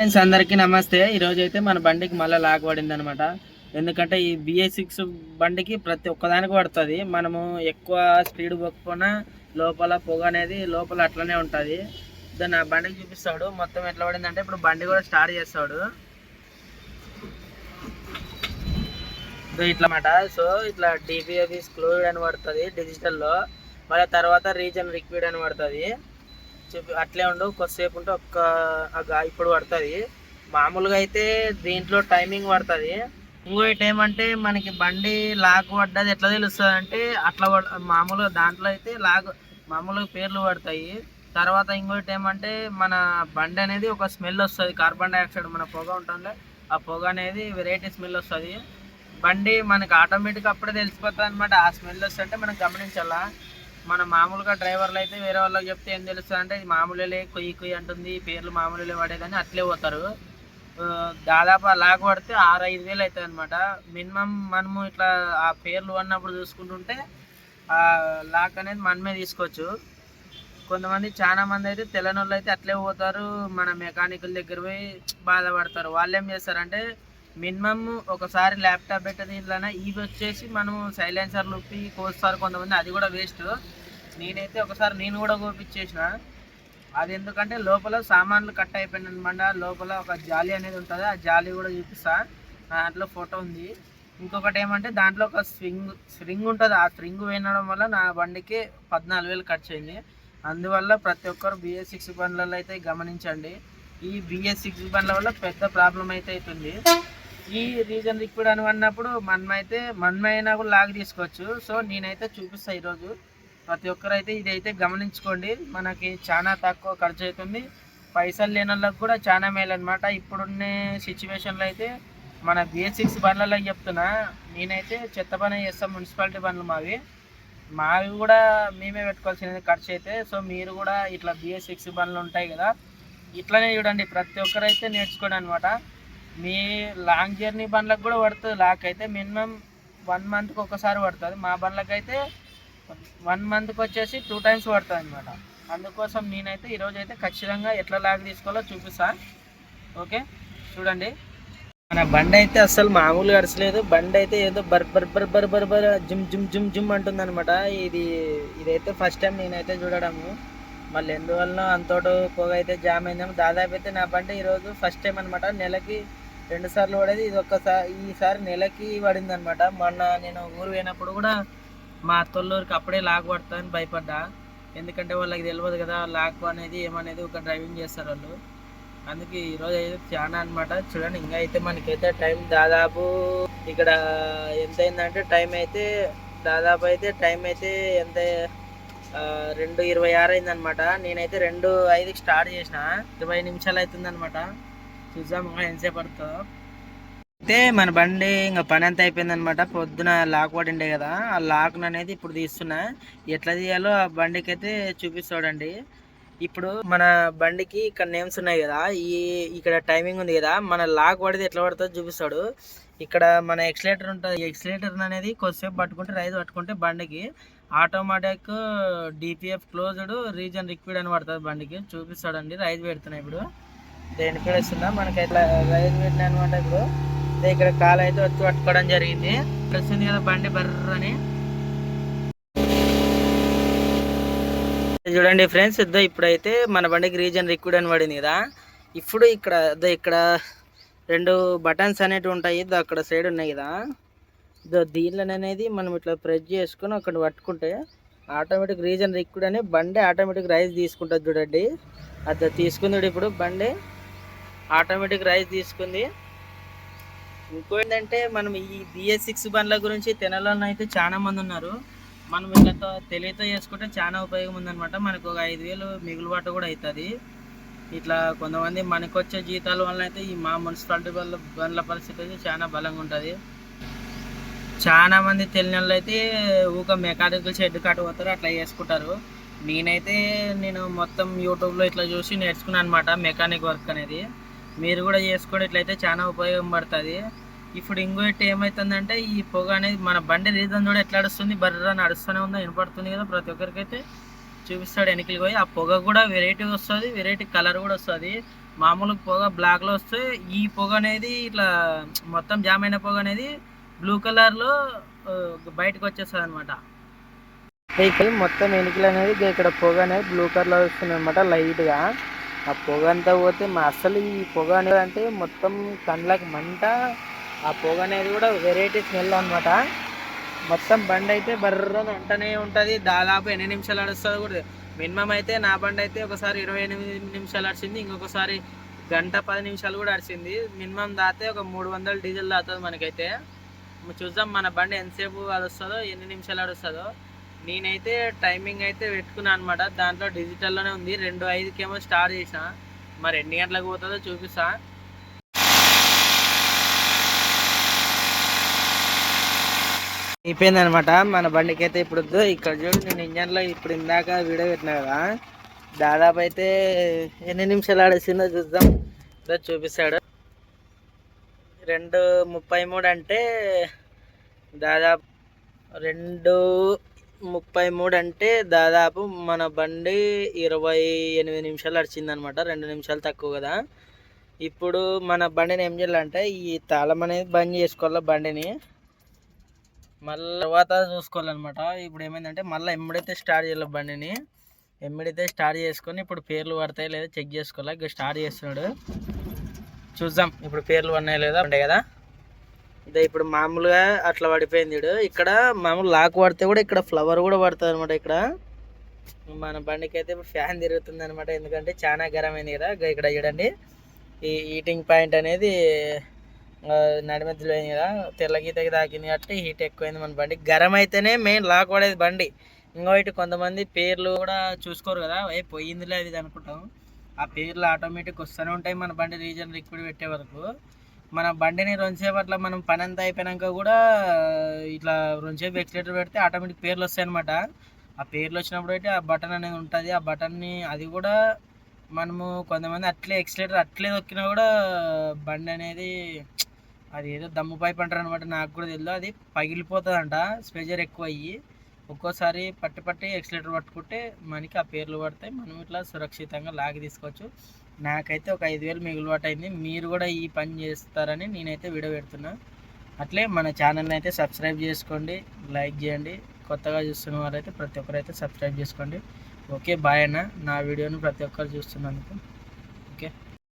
Friends అందరికీ నమస్తే. ఈరోజు అయితే మన బండికి మళ్ళీ లాక్ పడింది అనమాట ఎందుకంటే ఈ బిఏ సిక్స్ బండికి ప్రతి ఒక్కదానికి పడుతుంది. మనము ఎక్కువ స్పీడ్ పోకపోయినా లోపల పొగ అనేది లోపల అట్లనే ఉంటుంది. దాన్ని ఆ బండికి చూపిస్తాడు. మొత్తం ఎట్లా పడిందంటే ఇప్పుడు బండి కూడా స్టార్ట్ చేస్తాడు. ఇట్లా మాట సో ఇట్లా డిపిఎఫ్ క్లోడ్ అని పడుతుంది డిజిటల్లో మళ్ళీ తర్వాత రీజన్ లిక్విడ్ అని పడుతుంది. చెప్పి అట్లే ఉండు కొద్దిసేపు ఉంటే ఒక్క ఇప్పుడు పడుతుంది. మామూలుగా అయితే దీంట్లో టైమింగ్ పడుతుంది. ఇంకోటి ఏమంటే మనకి బండి లాక్ పడ్డది ఎట్లా తెలుస్తుంది అంటే అట్లా పడ- మామూలుగా దాంట్లో అయితే లాక్ మామూలుగా పేర్లు పడతాయి. తర్వాత ఇంకోటి ఏమంటే మన బండి అనేది ఒక స్మెల్ వస్తుంది. కార్బన్ డైఆక్సైడ్ మన పొగ ఉంటుంది ఆ పొగ అనేది వెరైటీ స్మెల్ వస్తుంది. బండి మనకి ఆటోమేటిక్ అప్పుడే తెలిసిపోతుంది అనమాట ఆ స్మెల్ వస్తుంటే మనం గమనించాలా? మన మామూలుగా డ్రైవర్లు అయితే వేరే వాళ్ళకి చెప్తే ఏం తెలుస్తుంది అంటే మామూలులే కొయ్యి కొయ్యి అంటుంది పేర్లు మామూలులే పడేదని అట్లే పోతారు. దాదాపు అలాగ లాక్ పడితే ఆరు ఐదు వేలు అవుతుంది అనమాట మినిమం మనము ఇట్లా ఆ పేర్లు అన్నప్పుడు చూసుకుంటుంటే ఆ లాక్ అనేది మనమే తీసుకోవచ్చు. కొంతమంది చాలా మంది అయితే తెల్లని అయితే అట్లే పోతారు మన మెకానికల్ దగ్గర పోయి బాధపడతారు. వాళ్ళు ఏం చేస్తారంటే మినిమమ్ ఒకసారి ల్యాప్టాప్ పెట్టే దీంట్లోనే ఇవి వచ్చేసి మనం సైలెన్సర్ నొప్పి కోస్తారు కొంతమంది. అది కూడా వేస్ట్ నేనైతే ఒకసారి నేను కూడా కోపించేసిన. అది ఎందుకంటే లోపల సామాన్లు కట్ అయిపోయింది అనమాట లోపల ఒక జాలి అనేది ఉంటుంది. ఆ జాలి కూడా చూపిస్తా. దాంట్లో ఫోటో ఉంది. ఇంకొకటి ఏమంటే దాంట్లో ఒక స్వింగ్ స్ప్రింగ్ ఉంటుంది. ఆ స్ప్రింగ్ వినడం వల్ల నా బండికి పద్నాలుగు వేలు ఖర్చు అయింది. అందువల్ల ప్రతి ఒక్కరు బిఎస్ సిక్స్ బండ్లలో అయితే గమనించండి. ఈ బిఎస్ సిక్స్ బండ్ల వల్ల పెద్ద ప్రాబ్లం అయితే అవుతుంది. ఈ రీజన్ లిక్విడ్ అని అన్నప్పుడు మనమైతే మనమైనా కూడా లాగ్ తీసుకోవచ్చు. సో నేనైతే చూపిస్తా ఈరోజు. ప్రతి ఒక్కరు అయితే ఇదైతే గమనించుకోండి. మనకి చాలా తక్కువ ఖర్చు అవుతుంది. పైసలు లేని వాళ్ళకి కూడా చాలా మేలు అనమాట ఇప్పుడున్న సిచ్యువేషన్లో అయితే మన బేసిక్స్ సిక్స్ బండ్లలో చెప్తున్నా. నేనైతే చెత్త పని చేస్తాం మున్సిపాలిటీ బండ్లు మావి. మావి కూడా మేమే పెట్టుకోవాల్సినది ఖర్చు అయితే. సో మీరు కూడా ఇట్లా బిఎస్ సిక్స్ బండ్లు ఉంటాయి కదా ఇట్లనే చూడండి. ప్రతి ఒక్కరైతే నేర్చుకోండి అనమాట మీ లాంగ్ జర్నీ బండ్లకు కూడా పడుతుంది. లాక్ అయితే మినిమం వన్ మంత్కి ఒకసారి పడుతుంది. మా బండ్లకు అయితే వన్ మంత్కి వచ్చేసి టూ టైమ్స్ పడుతుంది అనమాట అందుకోసం నేనైతే ఈరోజు అయితే ఖచ్చితంగా ఎట్లా లాగ్ తీసుకోవాలో చూపిస్తా. ఓకే? చూడండి. మన బండి అయితే అసలు మామూలుగా అరసలేదు బండి అయితే ఏదో బర్ బర్ బర్ బర్ బర్ బర్ జిమ్ జిమ్ జిమ్ జిమ్ అంటుంది అనమాట ఇది ఇదైతే ఫస్ట్ టైం నేనైతే చూడడము. మళ్ళీ ఎందువల్ల అంతోటి పొగ అయితే జామ్ అయిందేమో. దాదాపు అయితే నా బండి ఈరోజు ఫస్ట్ టైం అనమాట నెలకి రెండు సార్లు పడేది. ఇది ఒక్కసారి ఈసారి నెలకి పడింది అనమాట మొన్న నేను ఊరు పోయినప్పుడు కూడా మా అత్తోళ్ళూరికి అప్పుడే లాక్ పడుతుందని భయపడ్డా. ఎందుకంటే వాళ్ళకి తెలియదు కదా లాక్ అనేది ఏమనేది ఒక డ్రైవింగ్ చేస్తారు వాళ్ళు అందుకే ఈరోజు అయితే చాలా అనమాట చూడండి ఇంకా అయితే మనకైతే టైం దాదాపు ఇక్కడ ఎంత అయిందంటే టైం అయితే దాదాపు అయితే టైం అయితే ఎంత రెండు ఇరవై ఆరు అయిందనమాట నేనైతే రెండు ఐదుకి స్టార్ట్ చేసిన. ఇరవై నిమిషాలు అవుతుంది చూసాము ఎంతసేపు పడుతుందో. అయితే మన బండి ఇంకా పని అంతా అయిపోయిందనమాట పొద్దున లాక్ పడిండే కదా. ఆ లాక్ అనేది ఇప్పుడు తీస్తున్నా. ఎట్లా తీయాలో ఆ బండికి అయితే చూపిస్తాడండి. ఇప్పుడు మన బండికి ఇక్కడ నేమ్స్ ఉన్నాయి కదా. ఈ ఇక్కడ టైమింగ్ ఉంది కదా. మన లాక్ పడితే ఎట్లా పడుతుందో చూపిస్తాడు. ఇక్కడ మన ఎక్సలేటర్ ఉంటుంది. ఈ ఎక్సలేటర్ అనేది కొద్దిసేపు పట్టుకుంటే రైస్ పట్టుకుంటే బండికి automatic DPF closed reason liquid అని పడుతుంది బండికి. చూపిస్తాడండి. రైస్ పెడుతున్నాయి ఇప్పుడు. దేని పెడుతున్నా మనకి ఇట్లా రైజ్ పెట్టిన అనమాట ఇప్పుడు. ఇక్కడ కాలు అయితే వచ్చి పట్టుకోవడం జరిగింది. ఇక్కడ కదా బండి బర్ర అని చూడండి ఫ్రెండ్స్ ఇద్దో ఇప్పుడైతే మన బండికి రీజన్ లిక్విడ్ అని పడింది కదా. ఇప్పుడు ఇక్కడ ఇద్దో ఇక్కడ రెండు బటన్స్ అనేటివి ఉంటాయి. ఇద్దో అక్కడ సైడ్ ఉన్నాయి కదా. ఇదో దీనిలో అనేది మనం ఇట్లా ప్రెస్ చేసుకొని అక్కడ పట్టుకుంటే ఆటోమేటిక్ రీజన్ లిక్విడ్ అని బండి ఆటోమేటిక్ రైస్ తీసుకుంటుంది చూడండి. అది తీసుకుంది ఇప్పుడు బండి. ఆటోమేటిక్ రైస్ తీసుకుంది. ఇంకో ఏంటంటే మనం ఈ బిఎస్ సిక్స్ బండ్ల గురించి తెనాలలో అయితే చాలా మంది ఉన్నారు. మనం వీళ్ళతో తెలియతో చేసుకుంటే చాలా ఉపయోగం ఉందన్నమాట. మనకు ఒక ఐదు వేలు మిగులుబాటు కూడా అవుతుంది ఇట్లా కొంతమంది మనకు వచ్చే జీతాల వల్ల అయితే ఈ మా మున్సిపాలిటీ వాళ్ళ బండ్ల పరిస్థితి అయితే చాలా బలంగా ఉంటుంది. చాలా మంది తెలియని వాళ్ళు అయితే ఊక మెకానికల్ షెడ్ కట్టు పోతారు అట్లా చేసుకుంటారు. నేనైతే నేను మొత్తం యూట్యూబ్లో ఇట్లా చూసి నేర్చుకున్నాను అనమాట మెకానిక్ వర్క్ అనేది. మీరు కూడా చేసుకోండి ఇట్లయితే చాలా ఉపయోగం పడుతుంది. ఇప్పుడు ఇంకోటి ఏమవుతుందంటే ఈ పొగ అనేది మన బండి రీజన్ కూడా ఎట్లా నడుస్తుంది బర్ర నడుస్తూనే ఉందో వినపడుతుంది కదా ప్రతి ఒక్కరికైతే చూపిస్తాడు వెనకలికి పోయి. ఆ పొగ కూడా వెరైటీ వస్తుంది వెరైటీ కలర్ కూడా వస్తుంది. మామూలు పొగ బ్లాక్లో వస్తే ఈ పొగ అనేది ఇట్లా మొత్తం జామ్ అయిన పొగ అనేది బ్లూ కలర్లో బయటకు వచ్చేస్తుంది అనమాట వెహికల్ మొత్తం వెనుకలు అనేది ఇక్కడ పొగ అనేది బ్లూ కలర్లో వస్తుంది అనమాట లైట్గా ఆ పొగ అంతా పోతే మా అసలు ఈ పొగ అనేది అంటే మొత్తం కళ్ళకి మంట. ఆ పొగ అనేది కూడా వెరైటీ స్మెల్ అనమాట మొత్తం బండి అయితే బర్రని అంటనే ఉంటుంది. దాదాపు ఎన్ని నిమిషాలు నడుస్తుంది కూడా మినిమం అయితే నా బండి అయితే ఒకసారి ఇరవై ఎనిమిది నిమిషాలు నడిచింది ఇంకొకసారి గంట పది నిమిషాలు కూడా నడిచింది మినిమం దాతే ఒక మూడు వందలు డీజిల్ దాతుంది మనకైతే. చూద్దాం మన బండి ఎంతసేపు అది వస్తుందో ఎన్ని నిమిషాలు నడుస్తుందో నేనైతే టైమింగ్ అయితే పెట్టుకున్నాను అనమాట దాంట్లో డిజిటల్లోనే ఉంది. రెండు ఐదుకేమో స్టార్ట్ చేసిన. మరి ఎన్ని గంటలకు పోతుందో చూపిస్తా. అయిపోయింది అనమాట మన బండికి అయితే ఇప్పుడు వద్దు. ఇక్కడ చూడు నేను ఇంజన్లో ఇప్పుడు ఇందాక వీడియో పెట్టినా కదా. దాదాపు అయితే ఎన్ని నిమిషాలు ఆడేసిందో చూద్దాం. ఇదో చూపిస్తాడు. రెండు ముప్పై మూడు అంటే దాదాపు రెండు ముప్పై మూడు అంటే దాదాపు మన బండి ఇరవై ఎనిమిది నిమిషాలు నడిచింది అనమాట రెండు నిమిషాలు తక్కువ కదా. ఇప్పుడు మన బండిని ఏం చేయాలంటే ఈ తాళం అనేది బంద్ చేసుకోవాలి బండిని. మళ్ళీ తర్వాత చూసుకోవాలన్నమాట. ఇప్పుడు ఏమైందంటే మళ్ళీ ఎమ్మడైతే స్టార్ట్ చేయాలి బండిని ఎమ్మడైతే స్టార్ట్ చేసుకొని ఇప్పుడు పేర్లు పడతాయి లేదా చెక్ చేసుకోవాలి. ఇక స్టార్ట్ చేస్తున్నాడు. చూద్దాం. ఇప్పుడు పేర్లు పడినాయి లేదా. ఉంటాయి కదా? ఇదే ఇప్పుడు మామూలుగా అట్లా పడిపోయింది ఇక్కడ మామూలు లాక్ పడితే కూడా ఇక్కడ ఫ్లవర్ కూడా పడుతుంది అనమాట ఇక్కడ. మన బండికి అయితే ఇప్పుడు ఫ్యాన్ తిరుగుతుంది అనమాట ఎందుకంటే చాలా గరమైంది కదా. ఇక్కడ చూడండి. ఈ హీటింగ్ పాయింట్ అనేది ఆ, నడిమధ్యలో అయింది కదా. తెల్ల గీతకి తాకింది కాబట్టి హీట్ ఎక్కువైంది మన బండి. గరం అయితేనే మెయిన్ లాక్ పడేది బండి. ఇంకో ఇటు కొంతమంది పేర్లు కూడా చూసుకోరు కదా. ఏ పోయిందిలే అది ఇది అనుకుంటాం. ఆ పేర్లు ఆటోమేటిక్ వస్తూనే ఉంటాయి మన బండి. రీజన్ లిక్విడ్ పెట్టే వరకు. మన బండిని రెండుసేపు అట్లా మనం పని అంతా అయిపోయినాక కూడా ఇట్లా రెండుసేపు ఎక్సిలేటర్ పెడితే ఆటోమేటిక్ పేర్లు వస్తాయి అనమాట ఆ పేర్లు వచ్చినప్పుడు అయితే ఆ బటన్ అనేది ఉంటుంది. ఆ బటన్ని అది కూడా మనము కొంతమంది అట్లే ఎక్సిలేటర్ అట్లే తొక్కినా కూడా బండి అనేది అది ఏదో దమ్ము పైప్ అంటారు అనమాట నాకు కూడా తెలియదు అది పగిలిపోతుందంట. స్పెజర్ ఎక్కువ అయ్యి ఒక్కోసారి పట్టి పట్టి ఎక్సిలేటర్ పట్టుకుంటే మనకి ఆ పేర్లు పడతాయి. మనం ఇట్లా సురక్షితంగా లాగి తీసుకోవచ్చు. నాకైతే ఒక ఐదు వేలు మిగులుబాటు అయింది మీరు కూడా ఈ పని చేస్తారని నేనైతే వీడియో పెడుతున్నా. అట్లే మన ఛానల్ని అయితే సబ్స్క్రైబ్ చేసుకోండి లైక్ చేయండి. కొత్తగా చూస్తున్న వారైతే ప్రతి ఒక్కరైతే సబ్స్క్రైబ్ చేసుకోండి. ఓకే బాయ్ అన్న. నా వీడియోని ప్రతి ఒక్కరు చూస్తున్నందుకు. ఓకే.